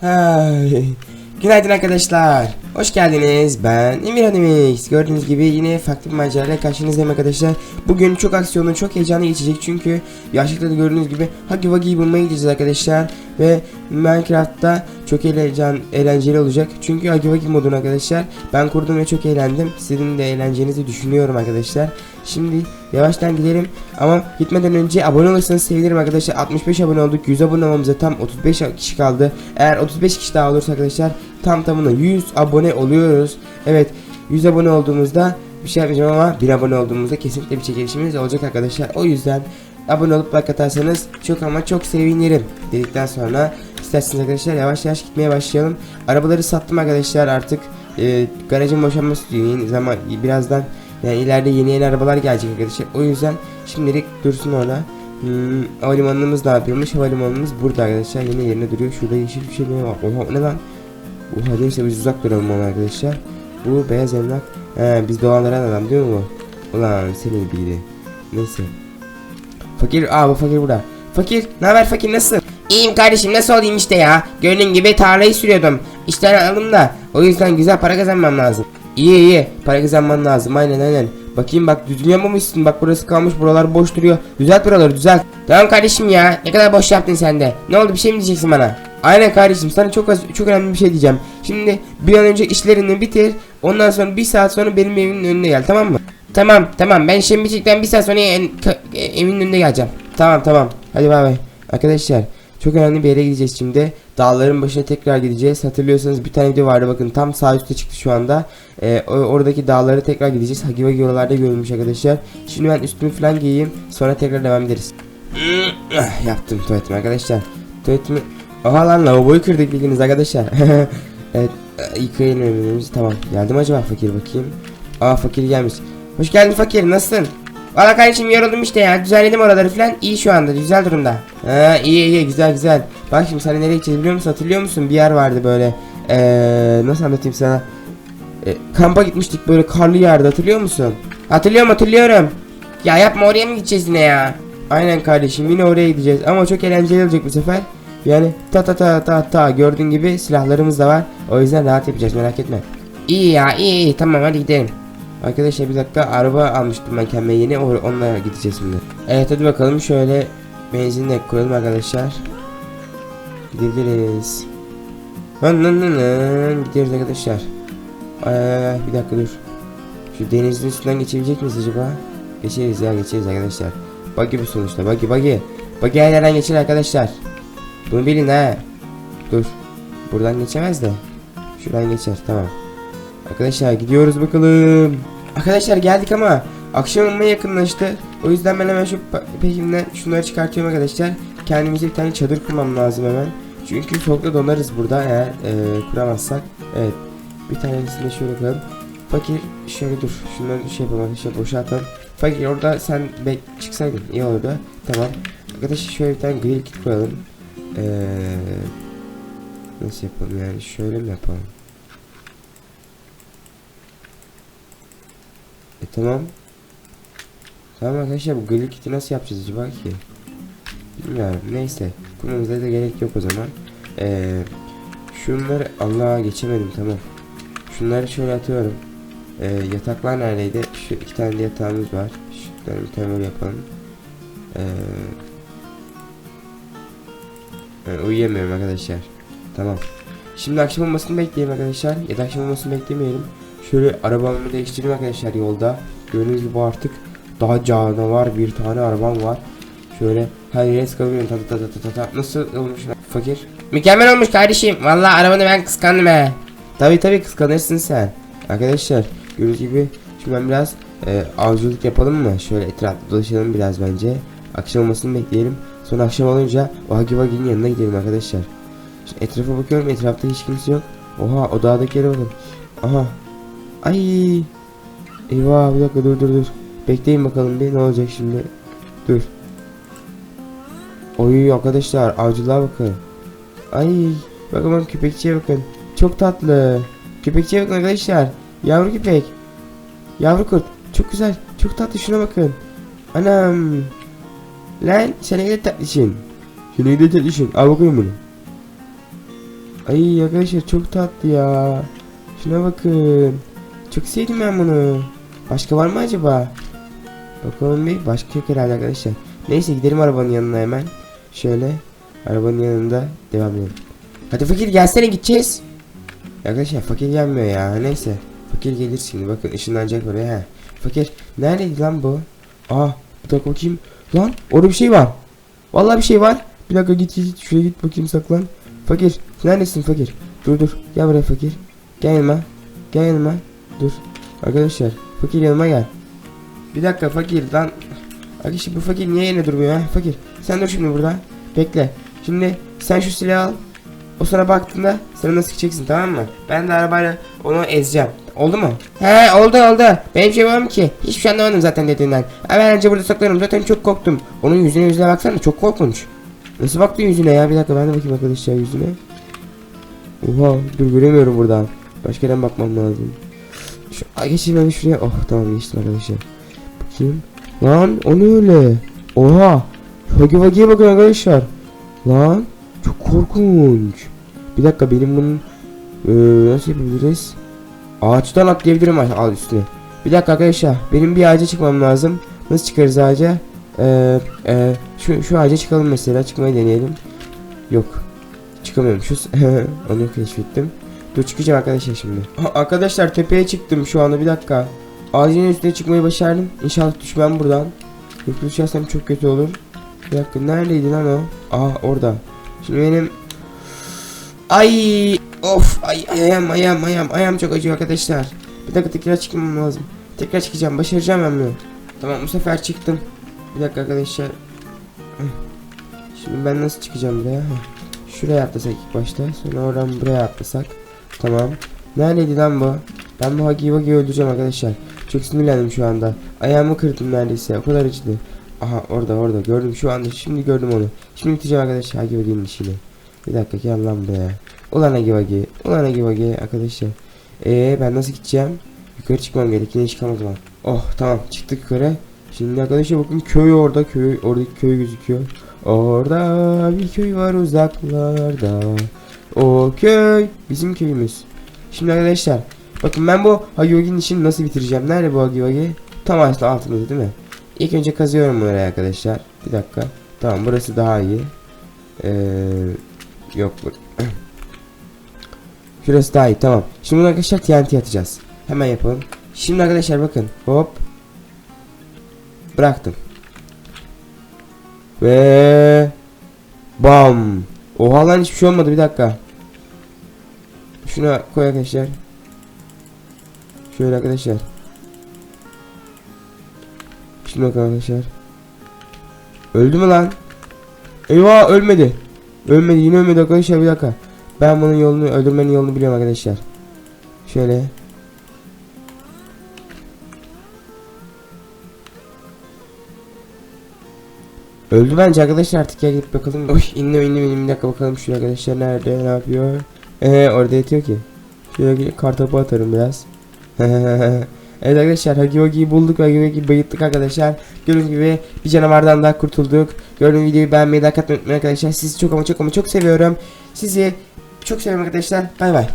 Hay. Günaydın arkadaşlar. Hoş geldiniz. Ben Emir Hanımix. Gördüğünüz gibi yine farklı bir macerayla karşınızdayım arkadaşlar. Bugün çok aksiyonlu, çok heyecanlı geçecek çünkü yaşlıkta da gördüğünüz gibi Huggy Wuggy'yi bulmaya gideceğiz arkadaşlar. Ve Minecraft'ta çok eğlenceli, eğlenceli olacak. Çünkü Huggy Wuggy modunu arkadaşlar ben kurdum ve çok eğlendim. Sizin de eğleneceğinizi düşünüyorum arkadaşlar. Şimdi yavaştan gidelim ama gitmeden önce abone olursanız sevinirim arkadaşlar. 65 abone olduk. 100 abone olmamıza tam 35 kişi kaldı. Eğer 35 kişi daha olursa arkadaşlar tam tamına 100 abone oluyoruz. Evet 100 abone olduğumuzda bir şey yapmayacağım ama 1 abone olduğumuzda kesinlikle bir çekilişimiz olacak arkadaşlar. O yüzden abone olup like atarsanız çok ama çok sevinirim dedikten sonra isterseniz arkadaşlar yavaş yavaş gitmeye başlayalım. Arabaları sattım arkadaşlar artık e, garajın boşanması zaman birazdan yani ileride yeni yeni arabalar gelecek arkadaşlar. O yüzden şimdilik dursun orada. Hmm, havalimanımız ne yapıyormuş? Havalimanımız burada arkadaşlar. Yine yerine duruyor. Şurada yeşil bir şey var? Oha ne lan? Oha neyse biz uzak duralım ona arkadaşlar. Bu beyaz emlak. He biz dolandıran adam değil mi bu? Ulan senin biri. Neyse. Fakir, aa bu fakir burada. Fakir, ne haber fakir nasılsın? İyiyim kardeşim nasıl olayım işte ya. Gördüğün gibi tarlayı sürüyordum. İşten aldım da. O yüzden güzel para kazanmam lazım. İyi iyi para kazanman lazım aynen aynen. Bakayım bak düzgün yapmamışsın bak burası kalmış buralar boş duruyor. Düzelt buraları düzelt. Tamam kardeşim ya ne kadar boş yaptın sen de. Ne oldu bir şey mi diyeceksin bana? Aynen kardeşim sana çok az çok önemli bir şey diyeceğim. Şimdi bir an önce işlerini bitir. Ondan sonra bir saat sonra benim evimin önüne gel tamam mı? Tamam tamam ben bitirdikten bir saat sonra en- e, evimin önüne geleceğim. Tamam tamam hadi bay bay. Arkadaşlar çok önemli bir yere gideceğiz şimdi. Dağların başına tekrar gideceğiz. Hatırlıyorsanız bir tane video vardı bakın tam sağ üstte çıktı şu anda. Ee, oradaki dağlara tekrar gideceğiz. Hagi Vagi oralarda görülmüş arkadaşlar. Şimdi ben üstümü falan giyeyim. Sonra tekrar devam ederiz. Yaptım tuvaletimi arkadaşlar. Tuvaletimi... Aha lan lavaboyu kırdık bildiğiniz arkadaşlar. evet e, yıkayın önümüzü tamam. Geldim acaba fakir bakayım. Aa fakir gelmiş. Hoş geldin fakir nasılsın? Valla kardeşim yoruldum işte ya düzenledim oraları falan iyi şu anda güzel durumda. Ha iyi iyi güzel güzel. Bak şimdi sana nereye gideceğiz biliyor musun hatırlıyor musun bir yer vardı böyle. Eee nasıl anlatayım sana. E, kampa gitmiştik böyle karlı yerde hatırlıyor musun? Hatırlıyorum hatırlıyorum. Ya yapma oraya mı gideceğiz yine ya? Aynen kardeşim yine oraya gideceğiz ama çok eğlenceli olacak bu sefer. Yani ta ta ta ta ta gördüğün gibi silahlarımız da var. O yüzden rahat yapacağız merak etme. İyi ya iyi iyi tamam hadi gidelim. Arkadaşlar bir dakika araba almıştım ben kendime yeni onunla gideceğiz şimdi. Evet hadi bakalım şöyle benzinle koyalım arkadaşlar. Gidebiliriz. Lan lan gidiyoruz arkadaşlar. Ay, bir dakika dur. Şu denizin üstünden geçebilecek miyiz acaba? Geçeriz ya geçeriz arkadaşlar. Buggy bu sonuçta buggy buggy. Buggy her yerden geçer arkadaşlar. Bunu bilin ha. Dur. Buradan geçemez de. Şuradan geçer tamam. Arkadaşlar gidiyoruz bakalım. Arkadaşlar geldik ama akşam olmaya yakınlaştı. O yüzden ben hemen şu peşimden şunları çıkartıyorum arkadaşlar. Kendimize bir tane çadır kurmam lazım hemen. Çünkü soğukta donarız burada eğer e, kuramazsak. Evet. Bir tanesini de şöyle koyalım. Fakir şöyle dur. Şunları şey yapalım arkadaşlar boşaltalım. Fakir orada sen bek çıksaydın iyi olurdu. Tamam. Arkadaşlar şöyle bir tane grill kit koyalım. Eee nasıl yapalım yani şöyle mi yapalım? Tamam. Tamam arkadaşlar bu grill kiti nasıl yapacağız acaba ki? Bilmiyorum neyse. Kurmamıza da gerek yok o zaman. Eee şunları Allah'a geçemedim tamam. Şunları şöyle atıyorum. Ee, yataklar neredeydi? Şu iki tane de yatağımız var. Şunları bir tane böyle yapalım. Ee, ben uyuyamıyorum arkadaşlar. Tamam. Şimdi akşam olmasını bekleyelim arkadaşlar. Ya da akşam olmasını beklemeyelim. Şöyle arabamı değiştireyim arkadaşlar yolda. Gördüğünüz gibi artık daha canavar bir tane arabam var. Şöyle her yere sıkabiliyorum. Ta ta ta ta ta. Nasıl olmuş fakir? Mükemmel olmuş kardeşim. Vallahi arabanı ben kıskandım he. Tabi tabi kıskanırsın sen. Arkadaşlar gördüğünüz gibi şimdi ben biraz e, avcılık yapalım mı? Şöyle etrafta dolaşalım biraz bence. Akşam olmasını bekleyelim. Sonra akşam olunca o Hagi Wagi'nin yanına gidelim arkadaşlar. Şimdi etrafa bakıyorum etrafta hiç kimse yok. Oha o dağdaki yere bakın. Aha. Ay. Eyvah bir dakika dur dur dur. Bekleyin bakalım bir ne olacak şimdi. Dur. Oy arkadaşlar avcılığa bakın. Ay. Bakın bakın köpekçiye bakın. Çok tatlı. Köpekçiye bakın arkadaşlar. Yavru köpek. Yavru kurt. Çok güzel. Çok tatlı şuna bakın. Anam. Lan sen ne tatlısın. Sen ne tatlısın. Al bakayım bunu. Ay arkadaşlar çok tatlı ya. Şuna bakın. Çok sevdim ben bunu. Başka var mı acaba? Bakalım bir başka yok herhalde arkadaşlar. Neyse gidelim arabanın yanına hemen. Şöyle arabanın yanında devam edelim. Hadi fakir gelsene gideceğiz. Arkadaşlar fakir gelmiyor ya. Neyse. Fakir gelir şimdi. Bakın ışınlanacak oraya. He. Fakir neredeydi lan bu? Aa bir dakika bakayım. Lan orada bir şey var. Vallahi bir şey var. Bir dakika git git git. Şuraya git bakayım saklan. Fakir neredesin fakir? Dur dur. Gel buraya fakir. Gel yanıma. Gel yanıma. Dur. Arkadaşlar fakir yanıma gel. Bir dakika fakir lan. Arkadaşlar bu fakir niye yine durmuyor ha? Fakir sen dur şimdi burada. Bekle. Şimdi sen şu silahı al. O sana baktığında sana nasıl sıkacaksın tamam mı? Ben de arabayla onu ezeceğim. Oldu mu? He oldu oldu. Benim şey var mı ki? Hiçbir şey anlamadım zaten dediğinden. Ha, ben önce burada saklanırım zaten çok korktum. Onun yüzüne yüzüne baksana çok korkunç. Nasıl baktın yüzüne ya? Bir dakika ben de bakayım arkadaşlar yüzüne. Oha dur göremiyorum buradan. Başka yerden bakmam lazım. Şu, ay geçeyim ben şuraya. Oh tamam geçtim arkadaşlar. Bakayım. Lan o ne öyle? Oha. Hagi Vagi'ye bakın arkadaşlar. Lan çok korkunç. Bir dakika benim bunun eee, nasıl yapabiliriz? Ağaçtan atlayabilirim al üstüne. Bir dakika arkadaşlar benim bir ağaca çıkmam lazım. Nasıl çıkarız ağaca? Eee eee, şu, şu ağaca çıkalım mesela çıkmayı deneyelim. Yok. Çıkamıyorum şu onu keşfettim. Dur çıkacağım arkadaşlar şimdi. Arkadaşlar tepeye çıktım şu anda bir dakika. Ağacın üstüne çıkmayı başardım. İnşallah düşmem buradan. Düşersem çok kötü olur. Bir dakika neredeydi lan o? Aa orada. Şimdi benim Ay of ay ayağım ayağım ayağım ayağım çok acıyor arkadaşlar. Bir dakika tekrar çıkmam lazım. Tekrar çıkacağım başaracağım ben bunu. Tamam bu sefer çıktım. Bir dakika arkadaşlar. Şimdi ben nasıl çıkacağım buraya? Şuraya atlasak ilk başta. Sonra oradan buraya atlasak. Tamam. Neredeydi lan bu? Ben bu Hagi Wagi'yi öldüreceğim arkadaşlar. Çok sinirlendim şu anda. Ayağımı kırdım neredeyse. O kadar acıdı. Aha orada orada gördüm şu anda. Şimdi gördüm onu. Şimdi bitireceğim arkadaşlar Hagi Wagi'nin işini. Bir dakika gel lan buraya. Ulan Hagi Wagi. Ulan Hagi Wagi arkadaşlar. Eee ben nasıl gideceğim? Yukarı çıkmam gerek. Yine çıkamaz zaman. Oh tamam çıktık yukarı. Şimdi arkadaşlar bakın köy orada. Köy oradaki köy gözüküyor. Orada bir köy var uzaklarda. O köy bizim köyümüz. Şimdi arkadaşlar bakın ben bu Hagi Wagi'nin işini nasıl bitireceğim? Nerede bu Hagi Wagi? Tam ağaçta altında değil mi? İlk önce kazıyorum buraya arkadaşlar. Bir dakika. Tamam burası daha iyi. Ee, yok bu. Şurası daha iyi tamam. Şimdi arkadaşlar TNT atacağız. Hemen yapalım. Şimdi arkadaşlar bakın. Hop. Bıraktım. Ve bam. Oha lan hiçbir şey olmadı bir dakika. Şuna koy arkadaşlar. Şöyle arkadaşlar. Şimdi bakalım arkadaşlar. Öldü mü lan? Eyvah ölmedi. Ölmedi yine ölmedi arkadaşlar bir dakika. Ben bunun yolunu öldürmenin yolunu biliyorum arkadaşlar. Şöyle. Öldü bence arkadaşlar artık ya gidip bakalım. Oy indim indim indim bir dakika bakalım şu arkadaşlar nerede ne yapıyor. Eee orada yatıyor ki. Şöyle gidip kartopu atarım biraz. evet arkadaşlar Hagi Wagi'yi bulduk ve Hagi Wagi'yi bayılttık arkadaşlar. Gördüğünüz gibi bir canavardan daha kurtulduk. Gördüğünüz videoyu beğenmeyi, like atmayı unutmayın arkadaşlar. Sizi çok ama çok ama çok seviyorum. Sizi çok seviyorum arkadaşlar. Bay bay.